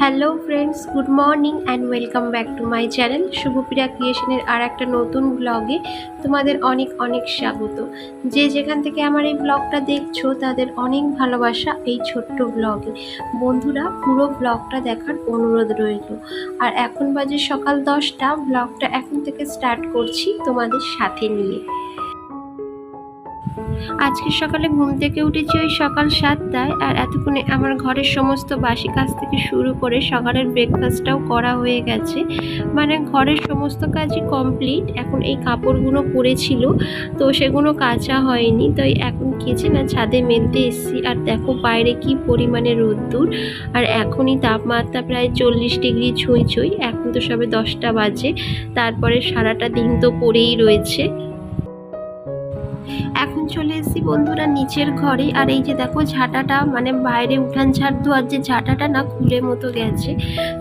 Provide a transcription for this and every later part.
Hello friends good morning and welcome back to my channel Shubhapriya ক্রিয়েশনের আর একটা নতুন ব্লগে তোমাদের অনেক অনেক স্বাগত। যে যেখান থেকে আমার এই ব্লগটা দেখছ, তাদের অনেক ভালোবাসা এই ছোট্ট ব্লগে বন্ধুরা, পুরো ব্লগটা দেখার অনুরোধ রইল। আর এখন বাজে সকাল দশটা ব্লগটা এখন থেকে স্টার্ট করছি তোমাদের সাথে নিয়ে। আজকে সকালে ঘুম থেকে উঠেছি ওই সকাল সাতটায়, আর এতক্ষণে আমার ঘরের সমস্ত বাসি কাজ থেকে শুরু করে সকালের ব্রেকফাস্টটাও করা হয়ে গেছে। মানে ঘরের সমস্ত কাজই কমপ্লিট এখন এই কাপড়গুলো পরেছিল, তো সেগুলো কাচা হয়নি, তো এখন কেচে না ছাদে মেলতে এসেছি, আর দেখো বাইরে কি পরিমাণে রোদ্দুর, আর এখনই তাপমাত্রা প্রায় চল্লিশ ডিগ্রি ছুঁই ছুঁই, এখন তো সবে দশটা বাজে, তারপরে সারাটা দিন তো পড়েই রয়েছে। এখন চলে এসেছি বন্ধুরা নিচের ঘরে। আর এই যে দেখো ঝাঁটাটা মানে বাইরে উঠান ঝাড় ধোয়ার যে ঝাঁটাটা না খুলে মতো গেছে।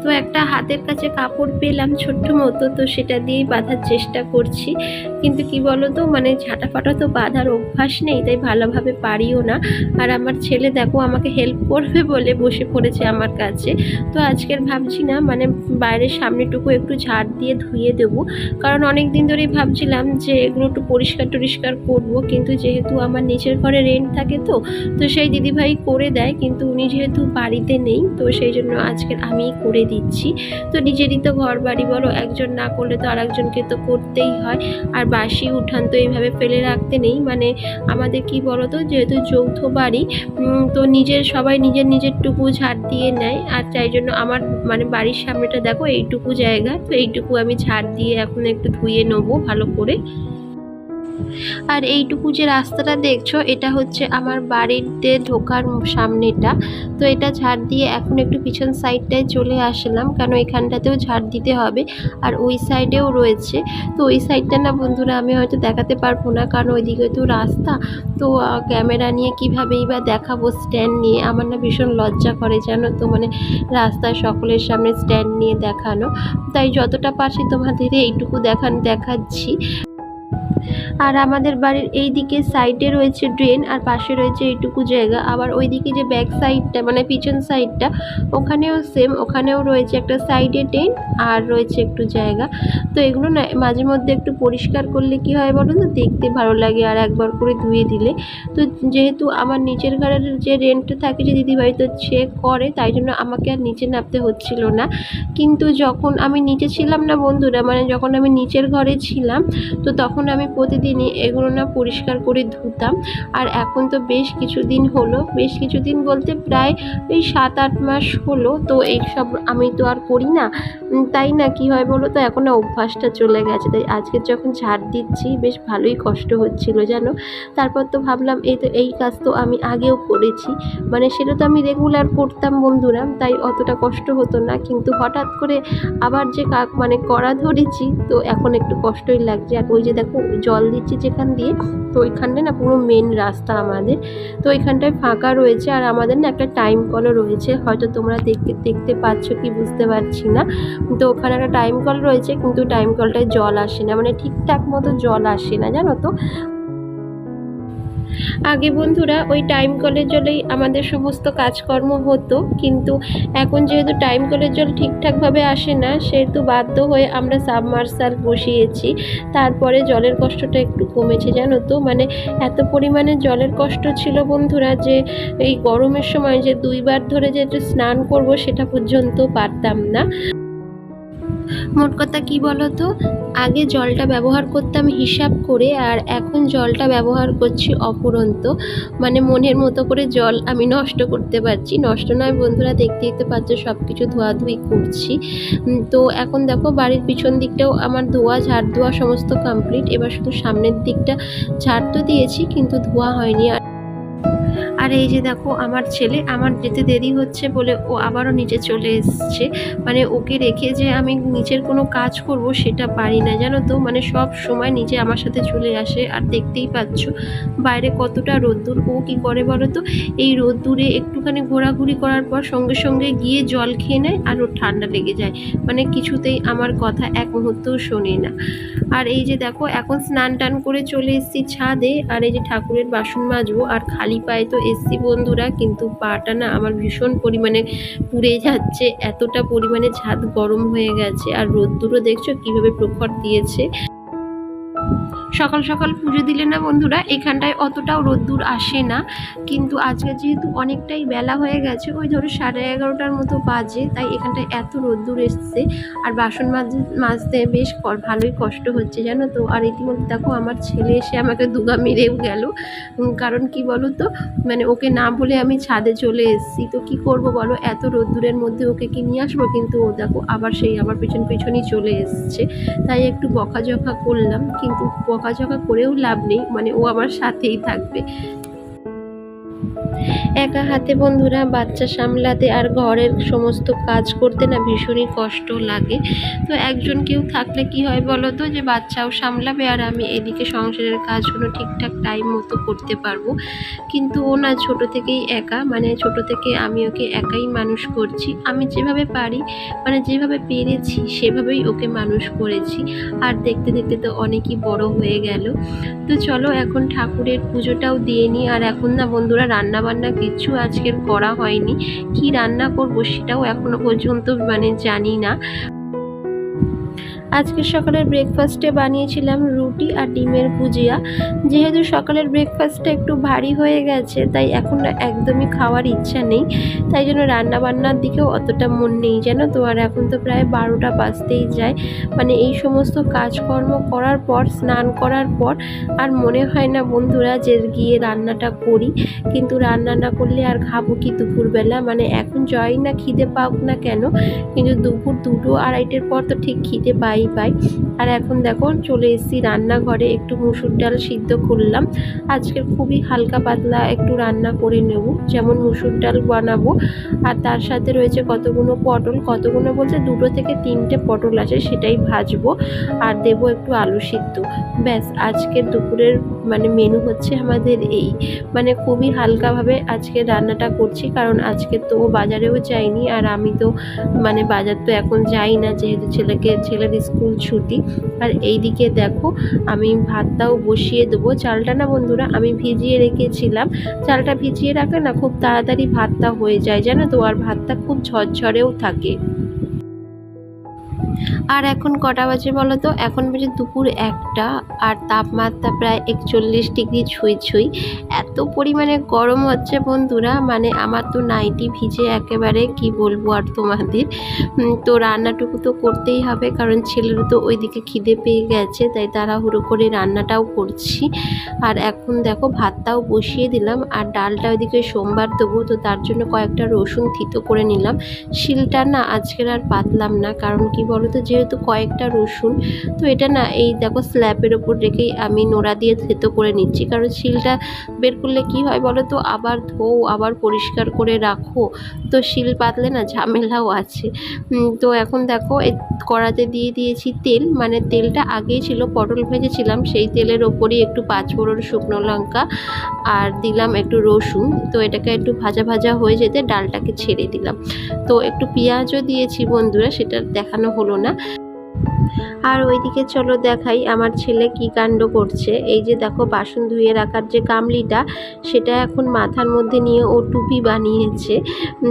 তো একটা হাতের কাছে কাপড় পেলাম ছোট্ট মতো, তো সেটা দিয়েই বাঁধার চেষ্টা করছি। কিন্তু কি বলো তো মানে ঝাঁটা ফাটা তো বাঁধার অভ্যাস নেই, তাই ভালোভাবে পারিও না। আর আমার ছেলে দেখো আমাকে হেল্প করবে বলে বসে পড়েছে আমার কাছে। তো আজকের ভাবছি না মানে বাইরের সামনেটুকু একটু ঝাড় দিয়ে ধুয়ে দেবো। কারণ অনেক দিন ধরেই ভাবছিলাম যে এগুলো একটু পরিষ্কার টরিষ্কার করব কিন্তু যেহেতু আমার নিচের ঘরে রেন্ট থাকে তো তো সেই দিদিভাই করে দেয়, কিন্তু উনি যেহেতু বাড়িতে নেই, তো সেই জন্য আজকে আমিই করে দিচ্ছি। তো নিজেরই তো ঘর বাড়ি বলো, একজন না করলে তো আরেকজনকে তো করতেই হয়। আর বাসি উঠান তো এইভাবে ফেলে রাখতে নেই মানে আমাদের কি বলো তো যেহেতু যৌথ বাড়ি তো নিজের, সবাই নিজের নিজের টুকু ঝাড় দিয়ে নেয়। আর তাই জন্য আমার মানে বাড়ির সামনেটা দেখো, এইটুকু জায়গা, তো এইটুকু আমি ঝাড় দিয়ে এখন একটু ধুয়ে নেব ভালো করে। আর এইটুকু যে রাস্তাটা দেখছ, এটা হচ্ছে আমার বাড়িতে ঢোকার সামনেটা। তো এটা ঝাড় দিয়ে এখন একটু পিছন সাইডটায় চলে আসলাম কেন এখানটাতেও ঝাড় দিতে হবে, আর ওই সাইডেও রয়েছে। তো ওই সাইডটা না বন্ধুরা, আমি হয়তো দেখাতে পারব না, কারণ ওইদিকে তো রাস্তা। তো ক্যামেরা নিয়ে কীভাবেই বা দেখাবো স্ট্যান্ড নিয়ে, আমার না ভীষণ লজ্জা করে, জানো তো মানে রাস্তায় সকলের সামনে স্ট্যান্ড নিয়ে দেখানো। তাই যতটা পারছি তোমাদের এইটুকু দেখান, দেখাচ্ছি। আর আমাদের বাড়ির এই দিকে সাইডে রয়েছে ড্রেন আর পাশে রয়েছে এইটুকু জায়গা। আবার ওইদিকে যে ব্যাক সাইডটা মানে পিছন সাইডটা ওখানেও সেম ওখানেও রয়েছে একটা সাইডে ড্রেন আর রয়েছে একটু জায়গা। তো এগুলো না মাঝে মধ্যে একটু পরিষ্কার করলে কি হয় বলো তো? দেখতে ভালো লাগে আর একবার করে ধুয়ে দিলে। তো যেহেতু আমার নিচের ঘরের যে রেন্টটা থাকে যে দিদিভাই, তো সে করে, তাই জন্য আমাকে আর নিচে নামতে হচ্ছিল না। কিন্তু যখন আমি নিচে ছিলাম না বন্ধুরা মানে যখন আমি নিচের ঘরে ছিলাম, তো তখন আমি প্রতিদিনই এগুলো না পরিষ্কার করে ধুতাম। আর এখন তো বেশ কিছুদিন হলো, বেশ কিছুদিন বলতে প্রায় এই সাত আট মাস হলো, তো এইসব আমি তো আর করি না। তাই না, কি হয় বলো তো, এখন অভ্যাসটা চলে গেছে। তাই আজকে যখন ঝাড় দিচ্ছি, বেশ ভালোই কষ্ট হচ্ছিল, জানো? তারপর তো ভাবলাম, এই তো, এই কাজ তো আমি আগেও করেছি। মানে সেটা তো আমি রেগুলার করতাম বন্ধুরা, তাই অতটা কষ্ট হতো না। কিন্তু হঠাৎ করে আবার যে মানে করা ধরেছি, তো এখন একটু কষ্টই লাগছে। আর ওই যে দেখো জল দিচ্ছি যেখান দিয়ে, তো ওইখানটায় না পুরো মেন রাস্তা আমাদের। তো ওইখানটায় ফাঁকা রয়েছে আর আমাদের না একটা টাইম কলও রয়েছে। হয়তো তোমরা দেখতে দেখতে পাচ্ছ কি বুঝতে পারছি না। তো ওখানে একটা টাইম কল রয়েছে, কিন্তু টাইম কলটায় জল আসে না। মানে ঠিকঠাক মতো জল আসে না, জানো তো? আগে বন্ধুরা ওই টাইম কলের জলেই আমাদের সমস্ত কাজকর্ম হতো, কিন্তু এখন যেহেতু টাইম কলের জল ঠিকঠাকভাবে আসে না, সেহেতু বাধ্য হয়ে আমরা সাবমার্সাল বসিয়েছি। তারপরে জলের কষ্টটা একটু কমেছে, জানো তো? মানে এত পরিমাণে জলের কষ্ট ছিল বন্ধুরা যে এই গরমের সময় যে দুইবার ধরে যে স্নান করব সেটা পর্যন্ত পারতাম না। মোট কথা কি বলতো? আগে জলটা ব্যবহার করতাম হিসাব করে আর এখন জলটা ব্যবহার করছি অপুরন্ত মানে মনের মতো করে জল আমি নষ্ট করতে পারছি। নষ্ট নয় বন্ধুরা দেখতে দেখতে পাচ্ছ সব কিছু ধোয়াধুয়ি করছি তো এখন দেখো বাড়ির পিছন দিকটাও আমার ধোয়া, ঝাড় ধোয়া সমস্ত কমপ্লিট এবার শুধু সামনের দিকটা ঝাড় তো দিয়েছি, কিন্তু ধোয়া হয়নি আর আর এই যে দেখো, আমার ছেলে আমার যেতে দেরি হচ্ছে বলে ও আবারও নিচে চলে এসছে। মানে ওকে রেখে যে আমি নিচের কোনো কাজ করব সেটা পারি না, জানো তো? মানে সব সময় নিজে আমার সাথে চলে আসে। আর দেখতেই পাচ্ছ বাইরে কতটা রোদ্দুর। ও কি করে বলো তো? এই রোদ্দুরে একটুখানি ঘোরাঘুরি করার পর সঙ্গে সঙ্গে গিয়ে জল খেয়ে নেয় আর ওর ঠান্ডা লেগে যায়। মানে কিছুতেই আমার কথা এক মুহূর্তও শোনে না। আর এই যে দেখো, এখন স্নান টান করে চলে এসেছি ছাদে। আর এই যে ঠাকুরের বাসন মাজবো আর খালি পায়ে তাই তো এসছি বন্ধুরা, কিন্তু পাটা না আমার ভীষণ পরিমাণে পুড়ে যাচ্ছে, এতটা পরিমাণে ছাদ গরম হয়ে গেছে। আর রোদ্দুরও দেখছ কীভাবে প্রখর দিয়েছে। সকাল সকাল পুজো দিলে না বন্ধুরা, এখানটায় অতটাও রোদ্দুর আসে না। কিন্তু আজকে যেহেতু অনেকটাই বেলা হয়ে গেছে, ওই ধরো সাড়ে এগারোটার মতো বাজে, তাই এখানটায় এত রোদ্দুর এসছে। আর বাসন মাজ, মাজতে বেশ ভালোই কষ্ট হচ্ছে, জানো তো? আর ইতিমধ্যে দেখো আমার ছেলে এসে আমাকে দুগা মেরেও গেল। কারণ কি বলো তো? মানে ওকে না বলে আমি ছাদে চলে এসেছি। তো কি করব বলো? এত রোদ্দুরের মধ্যে ওকে কি নিয়ে আসব? কিন্তু ও দেখো আবার সেই আমার পেছন পেছনই চলে এসছে। তাই একটু বকাঝকা করলাম। কিন্তু বকাঝকা করেও লাভ নেই মানে ও আমার সাথেই থাকবে। একা হাতে বন্ধুরা, বাচ্চা সামলাতে আর ঘরের সমস্ত কাজ করতে না ভীষণই কষ্ট লাগে। তো একজন কেউ থাকলে কি হয় বলো তো যে বাচ্চাও সামলাবে আর আমি এদিকে সংসারের কাজগুলো ঠিকঠাক টাইম মতো করতে পারব। কিন্তু ও না ছোটো থেকেই একা মানে ছোট থেকে আমি ওকে একাই মানুষ করছি। আমি যেভাবে পারি মানে যেভাবে পেরেছি, সেভাবেই ওকে মানুষ করেছি। আর দেখতে দেখতে তো অনেকই বড় হয়ে গেল। তো চলো এখন ঠাকুরের পুজোটাও দিয়ে নিই। আর এখন না বন্ধুরা রান্না বান্না কিছু আজকের করা হয়নি। কি রান্না করব সেটাও এখনও পর্যন্ত মানে জানি না। আজকে সকালের ব্রেকফাস্টে বানিয়েছিলাম রুটি আর ডিমের ভুজিয়া। যেহেতু সকালের ব্রেকফাস্টটা একটু ভারী হয়ে গেছে, তাই এখন একদমই খাওয়ার ইচ্ছা নেই। তাই জন্য রান্নাবান্নার দিকেও অতটা মন নেই, জানো তো? আর এখন তো প্রায় বারোটা বাজতেই যায়। মানে এই সমস্ত কাজকর্ম করার পর, স্নান করার পর, আর মনে হয় না বন্ধুরা যে গিয়ে রান্নাটা করি। কিন্তু রান্না না করলে আর খাব কি দুপুরবেলা? মানে এখন জয় না খিদে পাক না কেন, কিন্তু দুপুর দুটো আড়াইটের পর তো ঠিক খিদে পাই পাই। আর এখন দেখো চলে এসেছি রান্নাঘরে, একটু মুসুর ডাল সিদ্ধ করলাম। আজকের খুবই হালকা পাতলা একটু রান্না করে নেব, যেমন মুসুর ডাল বানাবো। আর তার সাথে রয়েছে কতগুলো পটল কতগুলো বলতে দুটো থেকে তিনটে পটল আছে, সেটাই ভাজবো। আর দেবো একটু আলু সিদ্ধ। ব্যাস, আজকের দুপুরের মানে মেনু হচ্ছে আমাদের এই। মানে খুবই হালকাভাবে আজকে রান্নাটা করছি, কারণ আজকে তো বাজারেও যাইনি, আর আমি তো মানে বাজার তো এখন যাই না, যেহেতু ছেলেকে, ছেলের স্কুল ছুটি। আর এই দিকে দেখো, আমি ভাতটাও বসিয়ে দেবো। চালটা না বন্ধুরা, আমি ভিজিয়ে রেখেছিলাম। চালটা ভিজিয়ে রাখলে না খুব তাড়াতাড়ি ভাতটা হয়ে যায়, জানো তো? আর ভাতটা খুব ঝরঝরেও থাকে। আর এখন কটা বাজে বলো তো? এখন বাজে দুপুর একটা আর তাপমাত্রা প্রায় একচল্লিশ ডিগ্রি ছুঁই ছুঁই। এত পরিমাণে গরম হচ্ছে বন্ধুরা মানে আমার তো নাইটি ভিজে একেবারে কি বলব আর তোমাদের? তো রান্নাটুকু তো করতেই হবে, কারণ ছেলেরও তো ওইদিকে খিদে পেয়ে গেছে, তাই তাড়াহুড়ো করে রান্নাটাও করছি। আর এখন দেখো ভাতটাও বসিয়ে দিলাম, আর ডালটা ওইদিকে সোমবার দেবো, তো তার জন্য কয়েকটা রসুন থিতো করে নিলাম। শিলটা না আজকের আর পাতলাম না, কারণ কি বলো তো যেহেতু কয়েকটা রসুন, তো এটা না এই দেখো স্ল্যাবের ওপর রেখেই আমি নোড়া দিয়ে থেতো করে নিচ্ছি। কারণ শিলটা বের করলে কি হয় বলো তো? আবার ধোও, আবার পরিষ্কার করে রাখো। তো শিল পাতলে না ঝামেলাও আছে। তো এখন দেখো কড়াতে দিয়ে দিয়েছি তেল। মানে তেলটা আগেই ছিল পটল ভেজেছিলাম, সেই তেলের ওপরই একটু পাঁচফোড়ন শুকনো লঙ্কা আর দিলাম একটু রসুন। তো এটাকে একটু ভাজা ভাজা হয়ে যেতে ডালটাকে ছেড়ে দিলাম। তো একটু পেঁয়াজও দিয়েছি বন্ধুরা, সেটা দেখানো হলো না। আর ওইদিকে চলো দেখাই আমার ছেলে কি কাণ্ড করছে। এই যে দেখো, বাসন ধুয়ে রাখার যে কামলিটা, সেটা এখন মাথার মধ্যে নিয়ে ও টুপি বানিয়েছে।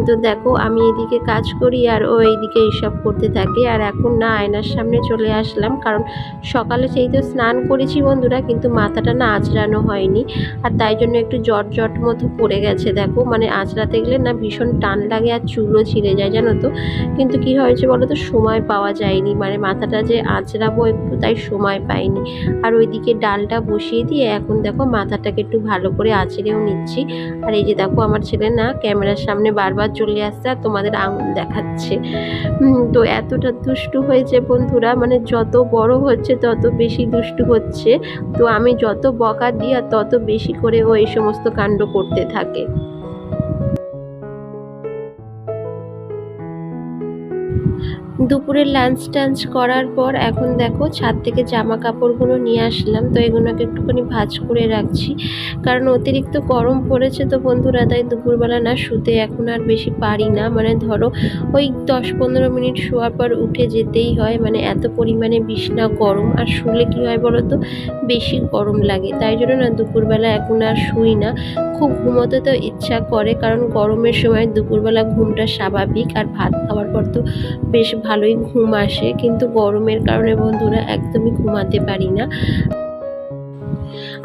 তো দেখো, আমি এদিকে কাজ করি আর ও এইদিকে এইসব করতে থাকে। আর এখন না, আয়নার সামনে চলে আসলাম। কারণ সকালে সেই তো স্নান করেছি বন্ধুরা, কিন্তু মাথাটা না আঁচড়ানো হয়নি। আর তাই জন্য একটু জট জট মতো পড়ে গেছে, দেখো। মানে আঁচড়াতে গেলে না ভীষণ টান লাগে আর চুলও ছিঁড়ে যায়, জানো তো। কিন্তু কি হয়েছে বলো তো, সময় পাওয়া যায়নি। মানে মাথাটা যে আঁচড়াবো একটু তাই সময় পাইনি। আর ওইদিকে ডালটা বসিয়ে দিয়ে এখন দেখো মাথাটাকে একটু ভালো করে আঁচড়েও নিচ্ছি। আর এই যে দেখো আমার ছেলে না ক্যামেরার সামনে বারবার চলে আসছে আর তোমাদের আঙুল দেখাচ্ছে। তো এতটা দুষ্টু হয়েছে বন্ধুরা মানে যত বড় হচ্ছে তত বেশি দুষ্টু হচ্ছে। তো আমি যত বকা দিই আর তত বেশি করে ও এই সমস্ত কাণ্ড করতে থাকে। দুপুরে লাঞ্চ টাঞ্চ করার পর এখন দেখো ছাদ থেকে জামা কাপড়গুলো নিয়ে আসলাম, তো এগুলোকে একটুখানি ভাঁজ করে রাখছি। কারণ অতিরিক্ত গরম পড়েছে তো বন্ধুরা, তাই দুপুরবেলা না শুতে এখন আর বেশি পারি না। মানে ধরো ওই দশ পনেরো মিনিট শোয়ার পর উঠে যেতেই হয় মানে এত পরিমাণে বিছনা গরম। আর শুলে কী হয় বলো তো? বেশি গরম লাগে। তাই জন্য না দুপুরবেলা এখন আর শুই না। খুব ঘুমোতে তো ইচ্ছা করে, কারণ গরমের সময় দুপুরবেলা ঘুমটা স্বাভাবিক। আর ভাত খাওয়ার পর তো বেশ ভালোই ঘুম আসে কিন্তু গরমের কারণে বন্ধুরা একদমই ঘুমাতে পারি না।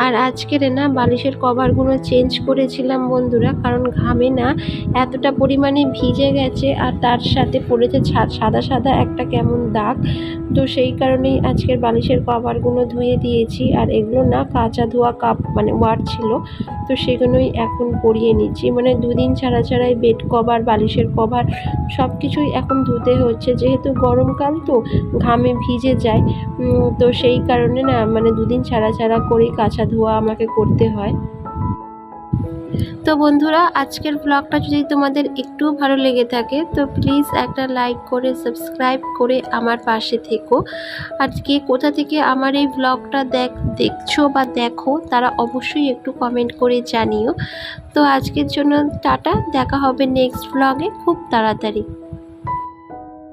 আর আজকের না বালিশের কভারগুলো চেঞ্জ করেছিলাম বন্ধুরা, কারণ ঘামে না এতটা পরিমাণে ভিজে গেছে আর তার সাথে পড়েছে সাদা সাদা একটা কেমন দাগ। তো সেই কারণেই আজকের বালিশের কভারগুলো ধুয়ে দিয়েছি আর এগুলো না কাঁচা ধোয়া কাপ মানে ওয়ার ছিল, তো সেগুলোই এখন পরিয়ে নিচ্ছি। মানে দুদিন ছাড়া ছাড়াই বেড কভার, বালিশের কভার সব কিছুই এখন ধুতে হচ্ছে। যেহেতু গরমকাল তো ঘামে ভিজে যায় তো সেই কারণে না মানে দুদিন ছাড়া ছাড়া করেই কাঁচা ধোয়া আমাকে করতে হয়। তো বন্ধুরা, আজকের ব্লগটা যদি তোমাদের একটু ভালো লেগে থাকে, তো প্লিজ একটা লাইক করে সাবস্ক্রাইব করে আমার পাশে থেকো। আজকে কোথা থেকে আমার এই ব্লগটা দেখ, দেখছ বা দেখো, তারা অবশ্যই একটু কমেন্ট করে জানিও। তো আজকের জন্য টাটা, দেখা হবে নেক্সট ব্লগে খুব তাড়াতাড়ি।